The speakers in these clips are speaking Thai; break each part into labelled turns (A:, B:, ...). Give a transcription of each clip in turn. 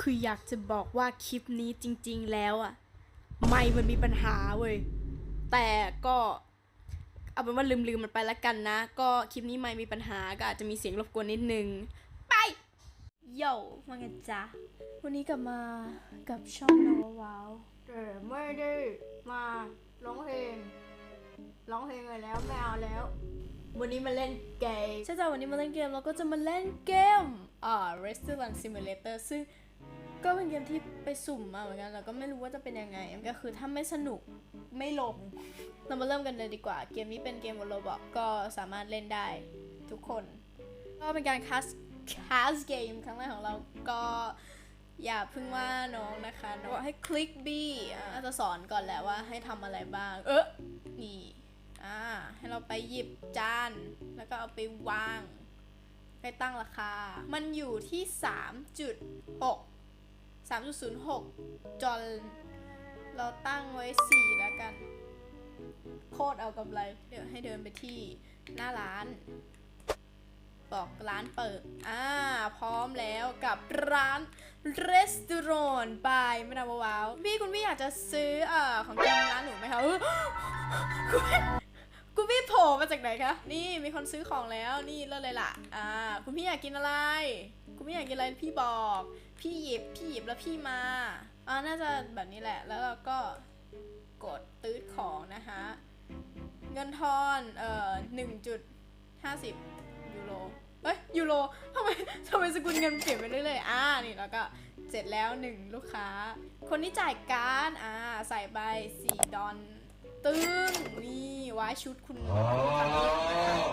A: คืออยากจะบอกว่าคลิปนี้จริง ๆ แล้วอะไม่มันมีปัญหาเว้ย แต่ก็เอาเป็นว่าลืมๆมันไปแล้วกันนะ ก็คลิปนี้ไม่มีปัญหาก็อาจจะมีเสียงรบกวนนิดนึง ไปโย่ว่าไงจ๊ะวันนี้กลับมากับช่องนาวาวาว
B: แต่ไม่ได้มาร้องเพลงร้องเพลงเลยแล้วไม่เอาแล้ว วันนี้มาเล่นเกม
A: ใช่จ้ะวันนี้มาเล่นเกมเราก็จะมาเล่นเกมอ่า Restaurant Simulator ซึ่ง ก็เป็นเกมที่ไปสุ่มมาเหมือนกันเราก็ไม่รู้ว่าจะเป็นยังไงก็คือถ้าไม่สนุกไม่ลง เรามาเริ่มกันเลยดีกว่า เกมนี้เป็นเกมบนโรบอกก็สามารถเล่นได้ทุกคน ก็เป็นการคัสคัสเกมครั้งแรกของเราก็อย่าเพิ่งว่าน้องนะคะน้องให้คลิก B อะจะสอนก่อนแหละว่าให้ทำอะไรบ้าง เออนี่อ่าให้เราไปหยิบจาน แล้วก็เอาไปวางให้ตั้งราคา มันอยู่ที่ 3.6 3.06จนเราตั้งไว้ 4 แล้วกัน โคตรเอากำไร เดี๋ยวให้เดินไปที่หน้าร้าน บอกร้านเปิด อ่า พร้อมแล้วกับร้าน Restaurant by มะนาวว้าวพี่คุณพี่อยากจะซื้อเอ่อของกินร้านหนูไหมคะคุณพี่คุณพี่โผล่มาจากไหนคะ นี่มีคนซื้อของแล้ว นี่เลิศเลยล่ะ อ่า คุณพี่อยากกินอะไร คุณพี่อยากกินอะไรพี่บอก พี่หยิบพี่หยิบแล้วพี่มาอ่าน่าจะแบบนี้แหละ แล้วเราก็กดตืดของนะคะ เงินทอนเอ่อหนึ่งจุดห้าสิบยูโรเอ้ยยูโรทำไมทำไมสกุลเงินเปลี่ยนไปเรื่อยๆอ่านี่แล้วก็เสร็จแล้วหนึ่งลูกค้า คนที่จ่ายการดอ่าใส่ใบสี่ดอนตึ้งนี่ ไว้ชุดคุณลูกค้าน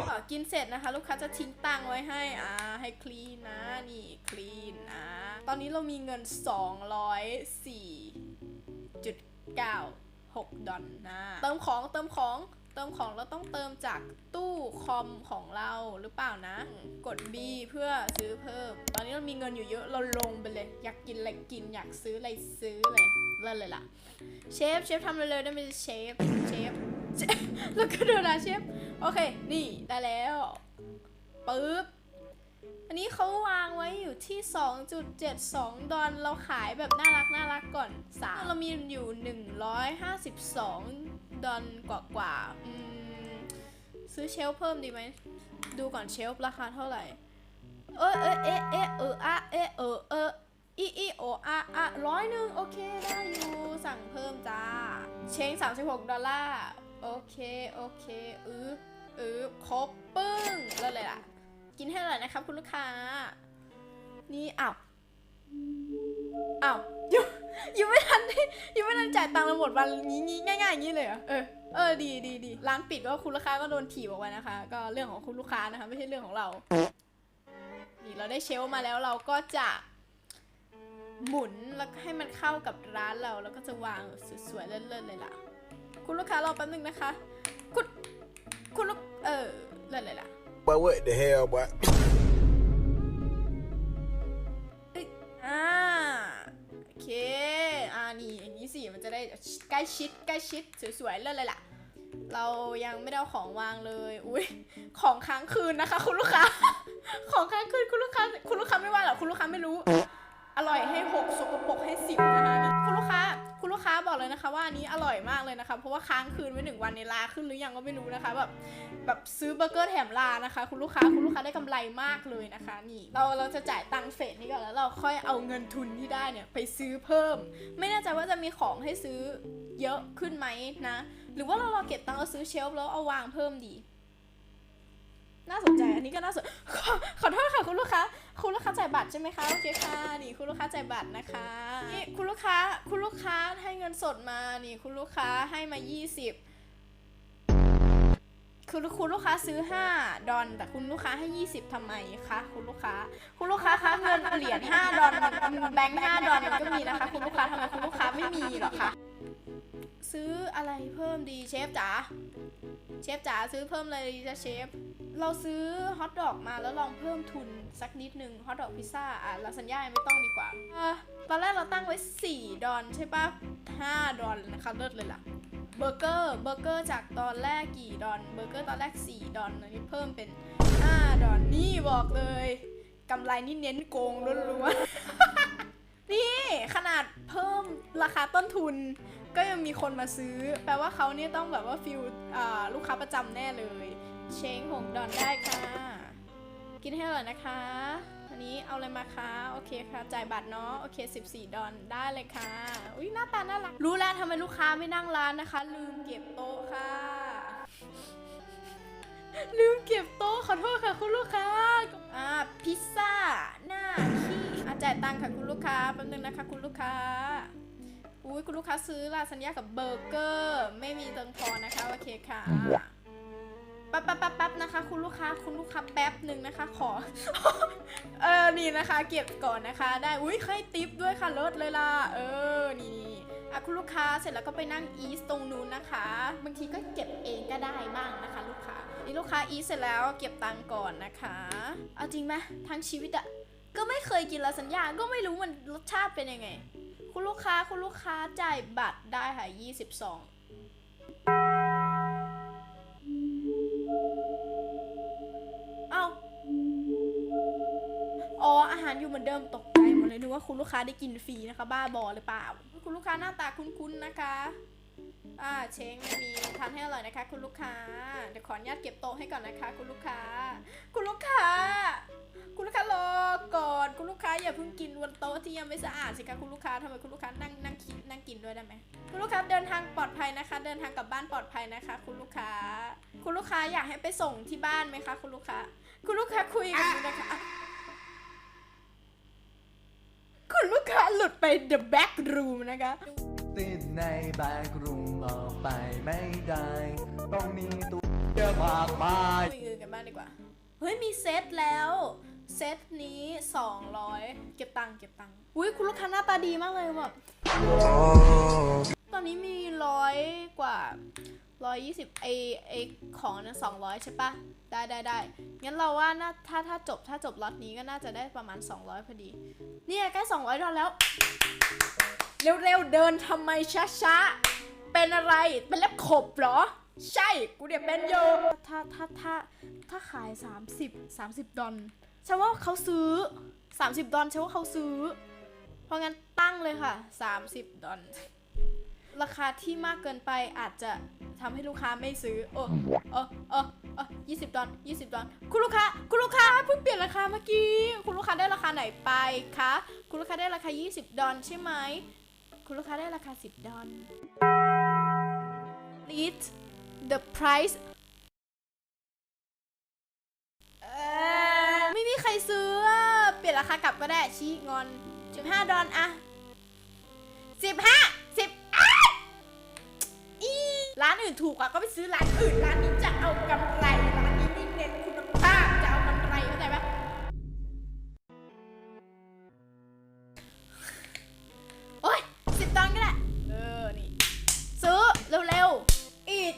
A: ะคะกินเสร็จนะคะ ลูกค้าจะทิ้งตังค์ไว้ให้อ่าให้คลีนนะนี่คลีนอ่าตอนนี้เรามีเงิน 204.96 ดอลนะเติมของเติมของเติมของเราต้องเติมจากตู้คอมของเราหรือเปล่านะ กด B เพื่อซื้อเพิ่ม ตอนนี้เรามีเงินอยู่เยอะเราลงไปเลย อยากกินอะไรกินอยากซื้ออะไรซื้อเลยเลิศเลยล่ะ เชฟเชฟทำเร็วๆได้ไหมเชฟเชฟเชฟ แล้วก็ดูนะเชฟโอเค นี่ได้แล้วปึ๊บ อันนี้เขาวางไว้อยู่ที่ 2.72 ดอลเราขายแบบน่ารักน่ารักก่อน3เรามีอยู่ 152 ดอลกว่ากว่าอืมซื้อเชลเพิ่มดีไหม ดูก่อนเชลราคาเท่าไหร่ เอยเอยเอะเอะเอออะเอะเออเอออีอีโออะอะร้อยหนึ่งโอเคได้อยู่ สั่งเพิ่มจ้า เชง36 ดอลลาร์ โอเค โอเคอืออือครบปึ้งเลิศเลยล่ะ กินให้อร่อยนะครับคุณลูกค้า นี่อ้าวอ้าวยังยังไม่ทันได้ยังไม่ทันจ่ายตังค์เราหมดวันนี้งี้ง่ายๆอย่างนี้เลยเหรอเออเออดีดีดีร้านปิดก็คุณลูกค้าก็โดนถีบออกไปนะคะ ก็เรื่องของคุณลูกค้านะคะ ไม่ใช่เรื่องของเรานี่เราได้เชลมาแล้วเราก็จะหมุนแล้วก็ให้มันเข้ากับร้านเราแล้วก็จะวางสวยๆเลิศๆเลยล่ะ คุณลูกค้ารอแป๊บนึงนะคะ คุณ คุณลูก เออเลิศเลยล่ะ
C: But what the hell, boy?
A: เอ้ยอ่า โอเค อ่า นี่อย่างนี้สิ มันจะได้ใกล้ชิด ใกล้ชิด สวยๆ เลิศเลยล่ะ เรายังไม่ได้เอาของวางเลย อุ้ยของค้างคืนนะคะ คุณลูกค้า ของค้างคืนคุณลูกค้า คุณลูกค้าไม่ว่าหรอกคุณลูกค้าไม่รู้ อร่อยให้หกสกปรกให้สิบนะคะนี่คุณลูกค้า คุณลูกค้าบอกเลยนะคะ ว่าอันนี้อร่อยมากเลยนะคะ เพราะว่าค้างคืนไว้หนึ่งวันในลาขึ้นหรือยังก็ไม่รู้นะคะแบบแบบซื้อเบอร์เกอร์แถมลานะคะ คุณลูกค้าคุณลูกค้าได้กำไรมากเลยนะคะ นี่เราเราจะจ่ายตังค์เฟสนี้ก่อนแล้วเราค่อยเอาเงินทุนที่ได้เนี่ยไปซื้อเพิ่ม ไม่แน่ใจว่าจะมีของให้ซื้อเยอะขึ้นไหมนะ หรือว่าเรารอเก็บตังค์แล้วซื้อเชลฟ์แล้วเอาวางเพิ่มดีน่าสนใจอันนี้ก็น่าสนขอขอโทษค่ะคุณลูกค้า คุณลูกค้าจ่ายบัตรใช่ไหมคะ โอเคค่ะ นี่ คุณลูกค้าจ่ายบัตรนะคะนี่คุณลูกค้าคุณลูกค้าให้เงินสดมานี่คุณลูกค้าให้มา 20 คือคุณลูกค้าซื้อ 5 ดอลแต่คุณลูกค้าให้ 20ทำไมคะคุณลูกค้า คุณลูกค้าคะเงินเหรียญ5ดอลแบงค์5ดอลมันก็มีนะคะ คุณลูกค้าทำไมคุณลูกค้าไม่มีหรอคะซื้ออะไรเพิ่มดีเชฟจ๋าเชฟจ๋าซื้อเพิ่มเลยดีจ้ะเชฟ เราซื้อฮอทดอกมาแล้วลองเพิ่มทุนสักนิดนึงฮอทดอกพิซซ่าอะลาซานญ่าไม่ต้องดีกว่าอตอนแรกเราตั้งไว้ 4 ดอลใช่ปะ5ดอลนะคะเลิศเลยล่ะเบอร์เกอร์เบอร์เกอร์จากตอนแรกกี่ดอลเบอร์เกอร์ตอนแรก 4 ดอลอันนี้เพิ่มเป็น 5 ดอลนี่บอกเลยกำไรนี่เน้นโกงล้วนๆนี่ขนาดเพิ่มราคาต้นทุนก็ยังมีคนมาซื้อ แปลว่าเขาเนี่ยต้องแบบว่าฟิลลูกค้าประจำแน่เลย เชงหงดอนได้ค่ะ กินให้อร่อยนะคะอันนี้เอาอะไรมาคะโอเคค่ะ จ่ายบัตรเนาะโอเค 14 ดอลได้เลยค่ะอุ้ยหน้าตาน่ารักรู้แล้วทำไมลูกค้าไม่นั่งร้านนะคะ ลืมเก็บโต๊ะค่ะ ลืมเก็บโต๊ะขอโทษค่ะคุณลูกค้าอ่าพิซซ่าหน้าขี้อาจ่ายตังค่ะคุณลูกค้าแป๊บนึงนะคะ คุณลูกค้าอุ้ยคุณลูกค้าซื้อลาซานญ่ากับเบอร์เกอร์ ไม่มีเติมทอนนะคะ โอเคค่ะ แป๊บแป๊บแป๊บแป๊บนะคะ คุณลูกค้าคุณลูกค้าแป๊บหนึ่งนะคะ ขอ เออนี่นะคะ เก็บก่อนนะคะ ได้อุ้ยให้ติปด้วยค่ะเลิศเลยล่ะเออนี่นี่อะคุณลูกค้าเสร็จแล้วก็ไปนั่งอีสตรงนู้นนะคะ บางทีก็เก็บเองก็ได้บ้างนะคะ ลูกค้านี่ลูกค้าอีสเสร็จแล้วเก็บตังก่อนนะคะ เอาจริงไหมทั้งชีวิตอะก็ไม่เคยกินลาซานญ่าก็ไม่รู้มันรสชาติเป็นยังไง คุณลูกค้าคุณลูกค้าจ่ายบัตรได้ค่ะ22 อยู่เหมือนเดิมตกใจหมดเลยนึกว่าคุณลูกค้าได้กินฟรีนะคะ บ้าบอหรือเปล่า คุณลูกค้าหน้าตาคุ้นๆนะคะ อ่าเช้งไม่มีทานให้อร่อยนะคะ คุณลูกค้า เดี๋ยวขออนุญาตเก็บโต๊ะให้ก่อนนะคะ คุณลูกค้า คุณลูกค้า คุณลูกค้ารอก่อน คุณลูกค้าอย่าเพิ่งกินบนโต๊ะที่ยังไม่สะอาดสิคะคุณลูกค้าทำไมคุณลูกค้านั่งนั่งคิดนั่งกินด้วยได้ไหมคุณลูกค้าเดินทางปลอดภัยนะคะ เดินทางกลับบ้านปลอดภัยนะคะ คุณลูกค้า คุณลูกค้าอยากให้ไปส่งที่บ้านไหมคะ คุณลูกค้า คุณลูกค้าคุยกันนะคะ คุณลูกค้า หลุดไป the back room นะคะ
C: ติดในแบกรุงออกไปไม่ได้ ต้องมีตัวเยอะมากมาย
A: คุยอื่นกันบ้างดีกว่า เฮ้ย มีเซตแล้ว เซตนี้ 200 เก็บตังค์เก็บตังค์อุ้ยคุณลูกค้าหน้าตาดีมากเลยแบบตอนนี้มีร้อยกว่า 120ไอไอของนั้น200ใช่ปะได้ได้ได้งั้นเราว่าน่าถ้าถ้าจบถ้าจบล็อตนี้ก็น่าจะได้ประมาณ 200 พอดี เนี่ยใกล้200ดอลแล้ว เร็วๆเดินทำไมช้าๆ เป็นอะไร เป็นเล็บขบเหรอ ใช่ กูเดี๋ยวเป็นโยถ้าถ้าถ้าถ้าขาย 30 30 ดอลฉันว่าเขาซื้อ 30 ดอลฉันว่าเขาซื้อ เพราะงั้นตั้งเลยค่ะ 30 ดอลราคาที่มากเกินไปอาจจะ ทำให้ลูกค้าไม่ซื้อเออเออเออเออยี่สิบดอลยี่สิบดอลคุณลูกค้า คุณลูกค้าเพิ่งเปลี่ยนราคาเมื่อกี้ คุณลูกค้าได้ราคาไหนไปคะ คุณลูกค้าได้ราคา 20 ดอลใช่ไหม คุณลูกค้าได้ราคา 10 ดอล It the price เอ่อไม่มีใครซื้ออะเปลี่ยนราคากลับก็ได้ชี้งอน 15 ดอลอะ15 10อ้ายอี ร้านอื่นถูกอะก็ไปซื้อร้านอื่น ร้านนี้จะเอากำไร ร้านนี้ไม่เน้นคุณภาพจะเอากำไรเข้าใจปะโอ้ยสิบดอลก็ได้เออ นี่ ซื้อเร็วๆ อีก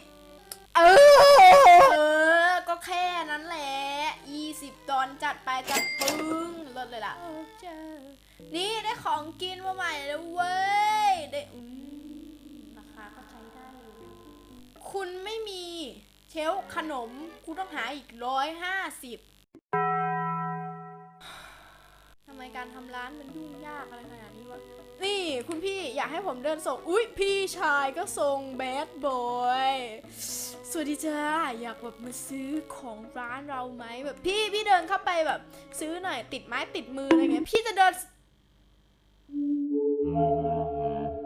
A: เออ เออ ก็แค่นั้นแหละ20ดอลจัดไปจัดปึ้งลดเลยล่ะ นี่ได้ของกินมาใหม่แล้วเว้ย ได้อื คุณไม่มีเชลขนม คุณต้องหาอีกร้อยห้าสิบทำไมการทำร้านมันยุ่งยากอะไรขนาดนี้วะ นี่คุณพี่อยากให้ผมเดินส่ง อุ๊ยพี่ชายก็ส่งแบดบอย สวัสดีจ้า อยากแบบมาซื้อของร้านเราไหมแบบพี่พี่เดินเข้าไปแบบ ซื้อหน่อยติดไม้ติดมืออะไรเงี้ย พี่จะเดิน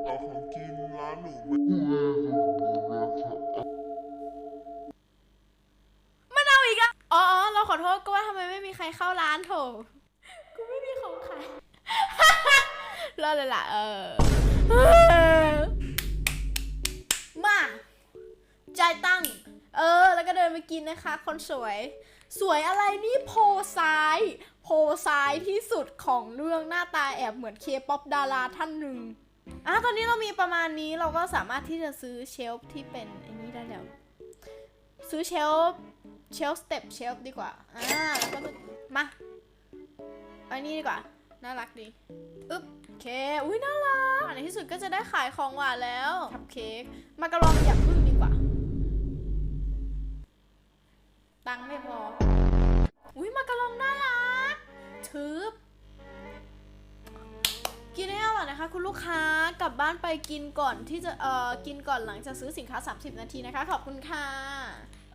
D: เอาของกินร้านหนูไหม
A: โทษก็ว่าทำไมไม่มีใครเข้าร้านโถกูไม่มีของขายรอดเลยล่ะเออ มาจ่ายตังค์เออ แล้วก็เดินไปกินนะคะ คนสวย สวยอะไรนี่โพซ้าย โพซ้ายที่สุดของเรื่องหน้าตาแอบเหมือนเคป๊อปดาราท่านหนึ่งอะตอนนี้เรามีประมาณนี้เราก็สามารถที่จะซื้อเชลฟ์ที่เป็นไอ้นี้ได้แล้ว ซื้อเชลฟ์ เชลฟ์สเต็ปเชลฟ์ดีกว่า อ่า แล้วก็มา อันนี้ดีกว่า น่ารักดี อึ๊บ เค อุ้ยน่ารัก ในที่สุดก็จะได้ขายของหวานแล้วคัพเค้กมากระลองอย่าพึ่งดีกว่า ตังไม่พอ อุ้ยมากระลองน่ารักทึบกินให้อร่อยนะคะนะคะคุณลูกค้ากลับบ้านไปกินก่อนที่จะเอ่อกินก่อนหลังจากซื้อสินค้า 30 นาทีนะคะ ขอบคุณค่ะ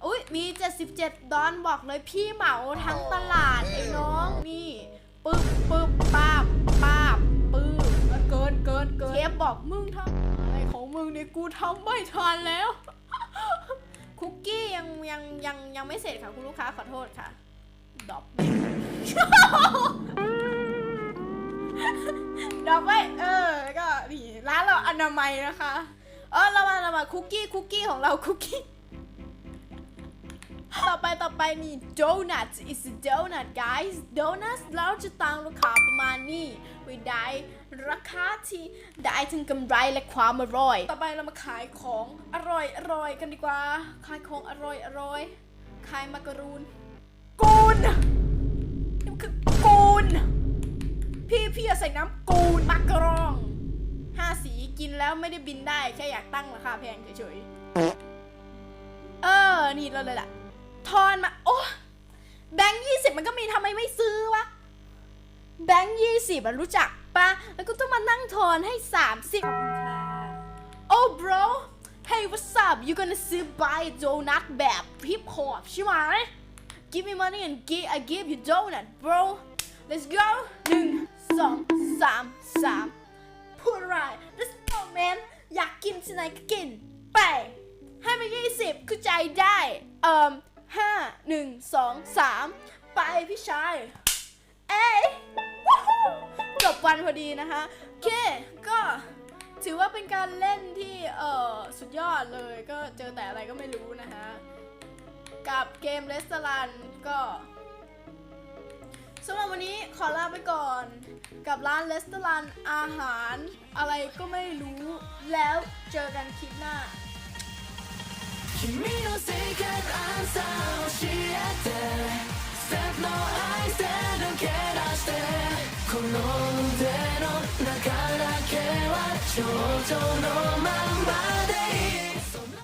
A: อุ้ยมี 77 ดอนบอกเลยพี่เหมาทั้งตลาดไอ้น้องนี่ปึ๊บปึ๊บป้าบป้าบปึ๊บเกินเกินเกินเชฟบอกมึงทำอะไรของมึงเนี่ยกูทำไม่ทันแล้ว คุกกี้ยังยังยังยังไม่เสร็จค่ะคุณลูกค้าขอโทษค่ะดรอปดอกไว้เออแล้วก็นี่ร้านเราอนามัยนะคะ เออเรามาเรามาคุกกี้คุกกี้ของเราคุกกี้ ต่อไปต่อไปนี่ donuts is a donut guys donuts เราจะตั้งราคาประมาณนี้ไว้ได้ราคาที่ได้ถึงกำไรและความอร่อย ต่อไปเรามาขายของอร่อยอร่อยกันดีกว่า ขายของอร่อยอร่อยขายมักกะรูนกูนนี่คือกูนพี่พี่อย่าใส่น้ำกูนมักกรองห้าสีกินแล้วไม่ได้บินได้แค่อยากตั้งราคาแพงเฉยๆเออ นี่เราเลยล่ะ ทอนมา โอ้แบงค์ยี่สิบมันก็มีทำไมไม่ซื้อวะ แบงค์ยี่สิบมันรู้จักปะแล้วก็ต้องมานั่งทอนให้สามสิบโอ้ bro hey what's up you gonna ซื้อ buy donut แบบฮิปฮอปใช่ไหม give me money and give I give you donut bro let's go หนึ่งสองสามสามพูดอะไร let's go man อยากกินที่ไหนก็กิน ไป ให้มายี่สิบคือใจได้ เอ่ม ห้าหนึ่งสองสามไปพี่ชาย เอ้ยจบวันพอดีนะคะ โอเค ก็ถือว่าเป็นการเล่นที่เออสุดยอดเลยก็เจอแต่อะไรก็ไม่รู้นะคะกับเกมเลสตลันก็สำหรับวันนี้ขอลาไปก่อน กับร้านเลสต a รันอาหารอะไรก็ไม่รู้แล้วเจอกันคลิปหน้า
E: 君の Secret 教えて。スの愛して抜け出して。この腕の中だけは頂上のままでいい。